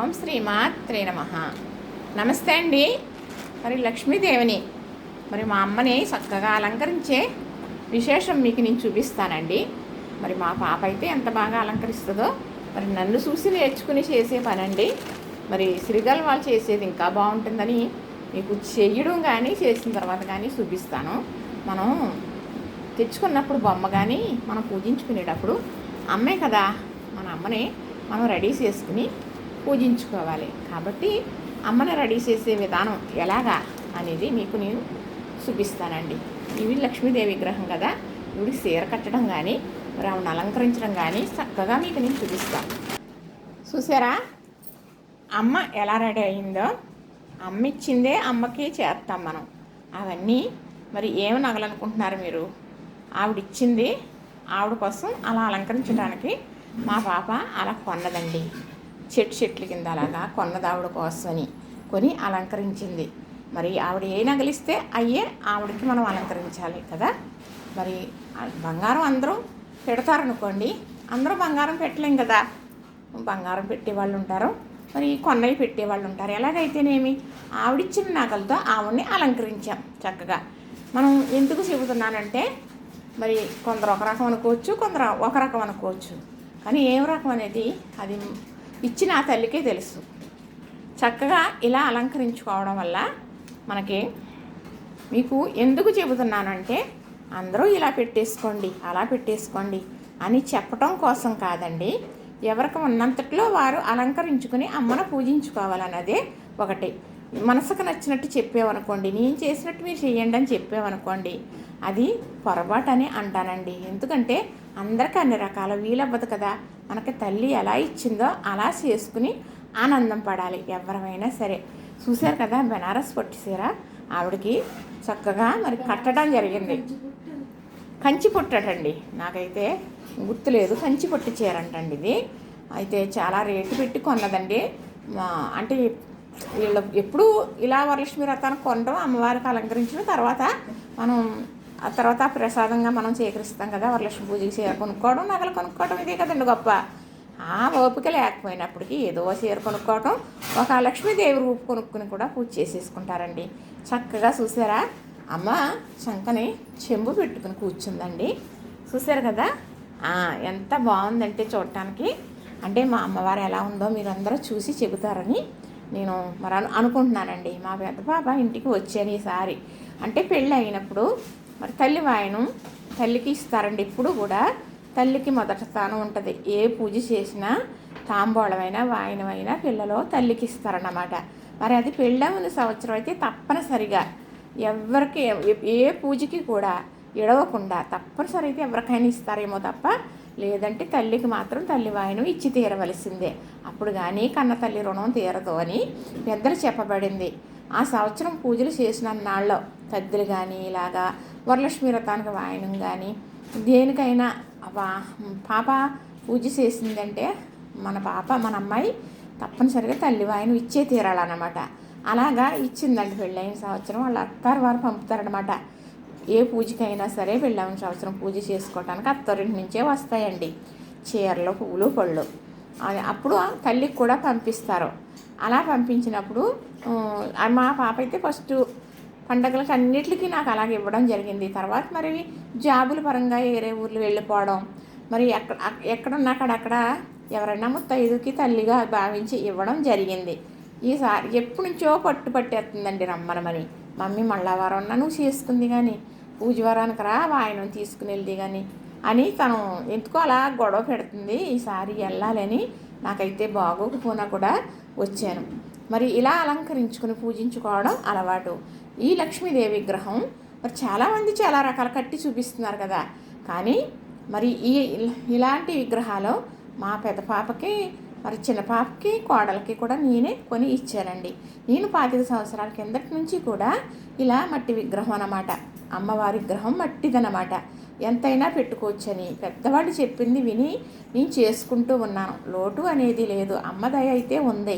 ఓం శ్రీ మాత్రే నమ. నమస్తే అండి. మరి లక్ష్మీదేవిని మరి మా అమ్మని చక్కగా అలంకరించే విశేషం మీకు నేను చూపిస్తానండి. మరి మా పాప అయితే ఎంత బాగా అలంకరిస్తుందో మరి నన్ను చూసి నేర్చుకుని చేసే పనండి. మరి సిరిగల్ వాళ్ళు చేసేది ఇంకా బాగుంటుందని మీకు చేయడం కానీ చేసిన తర్వాత కానీ చూపిస్తాను. మనం తెచ్చుకున్నప్పుడు బొమ్మ కానీ మనం పూజించుకునేటప్పుడు అమ్మే కదా మన అమ్మని మనం రెడీ చేసుకుని పూజించుకోవాలి. కాబట్టి అమ్మని రెడీ చేసే విధానం ఎలాగా అనేది మీకు నేను చూపిస్తానండి. ఇవి లక్ష్మీదేవి విగ్రహం కదా? ఇవి సీర కట్టడం కానీ మరి ఆవిడని అలంకరించడం కానీ చక్కగా మీకు నేను చూపిస్తాను. చూసారా? అమ్మ ఎలా రెడీ అయిందో? అమ్మ ఇచ్చిందే అమ్మకి చేస్తాం మనం. అవన్నీ మరి ఏమి నగలనుకుంటున్నారు మీరు? ఆవిడ ఇచ్చింది ఆవిడ కోసం అలా అలంకరించడానికి మా పాప అలా కొన్నదండి. చెట్టు చెట్ల కింద అలాగా కొన్నది ఆవిడ కోసమని కొని అలంకరించింది. మరి ఆవిడ ఏ నగలిస్తే అయ్యే ఆవిడకి మనం అలంకరించాలి కదా. మరి బంగారం అందరూ పెడతారనుకోండి అందరూ బంగారం పెట్టలేం కదా. బంగారం పెట్టేవాళ్ళు ఉంటారు మరి కొన్నవి పెట్టేవాళ్ళు ఉంటారు. ఎలాగైతేనేమి? ఆవిడిచ్చిన నగలతో ఆవిడని అలంకరించాం చక్కగా. మనం ఎందుకు చెబుతున్నానంటే మరి కొందరు ఒక రకం అనుకోవచ్చు కొందరు ఒక రకం అనుకోవచ్చు. కానీ ఏం రకం అనేది అది ఇచ్చిన ఆ తల్లికే తెలుసు. చక్కగా ఇలా అలంకరించుకోవడం వల్ల మనకి మీకు ఎందుకు చెబుతున్నానంటే అందరూ ఇలా పెట్టేసుకోండి అలా పెట్టేసుకోండి అని చెప్పటం కోసం కాదండి. ఎవరికి ఉన్నంతట్లో వారు అలంకరించుకుని అమ్మను పూజించుకోవాలన్నదే ఒకటి. మనసుకు నచ్చినట్టు చెప్పామనుకోండి నేను చేసినట్టు మీరు చేయండి అని చెప్పామనుకోండి అది పొరపాటు అని అంటానండి. ఎందుకంటే అందరికీ అన్ని రకాల వీలవ్వదు కదా. మనకి తల్లి ఎలా ఇచ్చిందో అలా చేసుకుని ఆనందం పడాలి ఎవరమైనా సరే. చూశారు కదా బెనారస్ పట్టిసీర ఆవిడకి చక్కగా మరి కట్టడం జరిగింది. కంచి పుట్టటండి. నాకైతే గుర్తులేదు. కంచి పొట్టి చీర అంటండి ఇది. అయితే చాలా రేటు పెట్టి కొన్నదండి. అంటే వీళ్ళు ఎప్పుడు ఇలా వరలక్ష్మి రథాన్ని కొనడం అమ్మవారికి అలంకరించిన తర్వాత మనం ఆ తర్వాత ప్రసాదంగా మనం స్వీకరిస్తాం కదా వరలక్ష్మి పూజకి చీర కొనుక్కోవడం నగలు కొనుక్కోవడం ఇదే కదండి గొప్ప. ఆ ఓపిక లేకపోయినప్పటికీ ఏదో చీర కొనుక్కోవడం ఒక లక్ష్మీదేవి రూపు కొనుక్కుని కూడా పూజ చేసేసుకుంటారండి. చక్కగా చూసారా? అమ్మ శంకని చెంబు పెట్టుకుని కూర్చుందండి. చూసారు కదా? ఎంత బాగుందంటే చూడటానికి. అంటే మా అమ్మవారు ఎలా ఉందో మీరందరూ చూసి చెబుతారని నేను మరి అను అనుకుంటున్నానండి. మా పెద్ద పాప ఇంటికి వచ్చాను ఈసారి. అంటే పెళ్ళి అయినప్పుడు మరి తల్లి వాయనం తల్లికి ఇస్తారండి ఇప్పుడు కూడా. తల్లికి మొదటి స్థానం ఉంటుంది. ఏ పూజ చేసినా తాంబూలమైనా వాయనమైనా పిల్లలో తల్లికి ఇస్తారన్నమాట. మరి అది పెళ్ళవని సంవత్సరం అయితే తప్పనిసరిగా ఎవరికి ఏ- పూజకి కూడా ఎడవకుండా తప్పనిసరి అయితే ఎవరికైనా ఇస్తారేమో తప్ప లేదంటే తల్లికి మాత్రం తల్లి వాయనం ఇచ్చి తీరవలసిందే. అప్పుడు కానీ కన్న తల్లి రుణం తీరదు అని పెద్దలు చెప్పబడింది. ఆ సంవత్సరం పూజలు చేసిన నాళ్ళలో తద్దులు కానీ ఇలాగా వరలక్ష్మి వ్రతానికి వాయనం కానీ దేనికైనా వా- పాప పూజ చేసిందంటే మన పాప మన అమ్మాయి తప్పనిసరిగా తల్లి వాయనం ఇచ్చే తీరాలన్నమాట. అలాగా ఇచ్చిందండి పెళ్ళైన సంవత్సరం వాళ్ళ అత్తారు వారు పంపుతారనమాట ఏ పూజకైనా సరే పెళ్ళైన సంవత్సరం పూజ చేసుకోవడానికి అత్తారింటి నుంచే వస్తాయండి. చీరలు పువ్వులు పళ్ళు. అప్పుడు ఆ తల్లికి కూడా పంపిస్తారు. అలా పంపించినప్పుడు మా పాప అయితే ఫస్ట్ పండగలకి అన్నిటికీ నాకు అలాగే ఇవ్వడం జరిగింది. తర్వాత మరి జాబుల పరంగా వేరే ఊర్లు వెళ్ళిపోవడం. మరి ఎక్కడ ఎక్కడున్నా అక్కడక్కడ ఎవరైనా ముత్తైదుకి తల్లిగా భావించి ఇవ్వడం జరిగింది. ఈసారి ఎప్పటి నుంచో పట్టు పట్టేస్తుందండి రమ్మనమని మమ్మీ మళ్ళావారం నువ్వు చేసుకుంది కానీ పూజవారానికి రా వాయనం తీసుకుని వెళ్ళి కానీ అని తను ఎందుకో అలా గొడవ పెడుతుంది. ఈసారి వెళ్ళాలని నాకైతే బాగోకపోయినా కూడా వచ్చాను. మరి ఇలా అలంకరించుకుని పూజించుకోవడం అలవాటు. ఈ లక్ష్మీదేవి విగ్రహం మరి చాలామంది చాలా రకాల కట్టి చూపిస్తున్నారు కదా. కానీ మరి ఈ ఇలాంటి విగ్రహాలు మా పెద్ద పాపకి మరి చిన్న పాపకి కోడలకి కూడా నేనే కొని ఇచ్చానండి. నేను పాతిక సంవత్సరాల కిందటి నుంచి కూడా ఇలా మట్టి విగ్రహం అన్నమాట. అమ్మవారి విగ్రహం మట్టిదన్నమాట. ఎంతైనా పెట్టుకోవచ్చని పెద్దవాళ్ళు చెప్పింది విని నేను చేసుకుంటూ ఉన్నాను. లోటు అనేది లేదు. అమ్మ దయ అయితే ఉంది.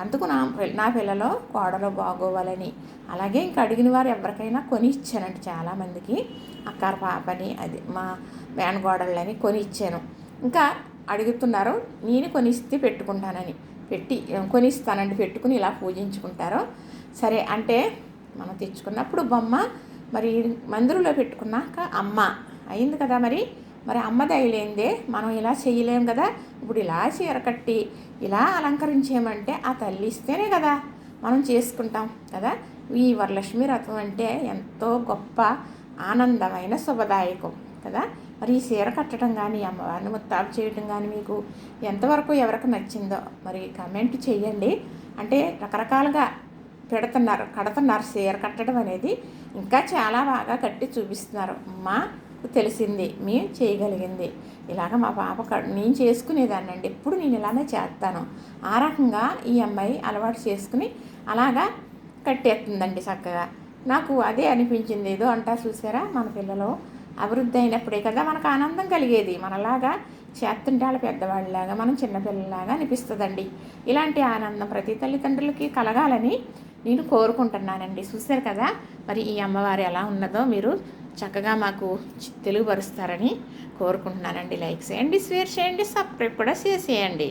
అందుకు నా నా పిల్లలో కోడలు బాగోవాలని. అలాగే ఇంక అడిగిన వారు ఎవరికైనా కొని ఇచ్చానండి చాలామందికి. అక్కార పాపని అది మా మేనగోడళ్ళని కొని ఇచ్చాను ఇంకా అడుగుతున్నారు నేను కొనిస్తే పెట్టుకుంటానని. పెట్టి కొనిస్తానండి పెట్టుకుని ఇలా పూజించుకుంటారు. సరే అంటే మనం తెచ్చుకున్నప్పుడు బొమ్మ మరి మందిరంలో పెట్టుకున్నాక అమ్మ. అయింది కదా మరి? మరి అమ్మ దయలేందే మనం ఇలా చేయలేం కదా ఇప్పుడు ఇలా చీర కట్టి ఇలా అలంకరించేమంటే ఆ తల్లి ఇస్తేనే కదా మనం చేసుకుంటాం కదా. ఈ వరలక్ష్మి రథం అంటే ఎంతో గొప్ప ఆనందమైన శుభదాయకం కదా. మరి ఈ చీర కట్టడం కానీ అమ్మవారిని ముత్తాపు చేయడం కానీ మీకు ఎంతవరకు ఎవరికి నచ్చిందో మరి కమెంట్ చేయండి. అంటే రకరకాలుగా పెడుతున్నారు కడుతున్నారు చీర కట్టడం అనేది. ఇంకా చాలా బాగా కట్టి చూపిస్తున్నారు. మా తెలిసింది మేము చేయగలిగింది. ఇలాగ మా పాప క- నేను చేసుకునేదాన్ని అండి. ఎప్పుడు నేను ఇలానే చేస్తాను. ఆ రకంగా ఈ అమ్మాయి అలవాటు చేసుకుని అలాగా కట్టేస్తుందండి చక్కగా. నాకు అదే అనిపించింది. ఏదో అంటా చూసారా? మన పిల్లలు అభివృద్ధి అయినప్పుడే కదా మనకు ఆనందం కలిగేది. మనలాగా చేస్తుంటే వాళ్ళ పెద్దవాళ్ళలాగా మనం చిన్నపిల్లలాగా అనిపిస్తుందండి. ఇలాంటి ఆనందం ప్రతి తల్లిదండ్రులకి కలగాలని నేను కోరుకుంటున్నానండి. చూశారు కదా? మరి ఈ అమ్మవారు ఎలా ఉన్నదో మీరు చక్కగా మాకు తెలుగుపరుస్తారని కోరుకుంటున్నానండి. లైక్ చేయండి షేర్ చేయండి సబ్స్క్రైబ్ కూడా చేసేయండి.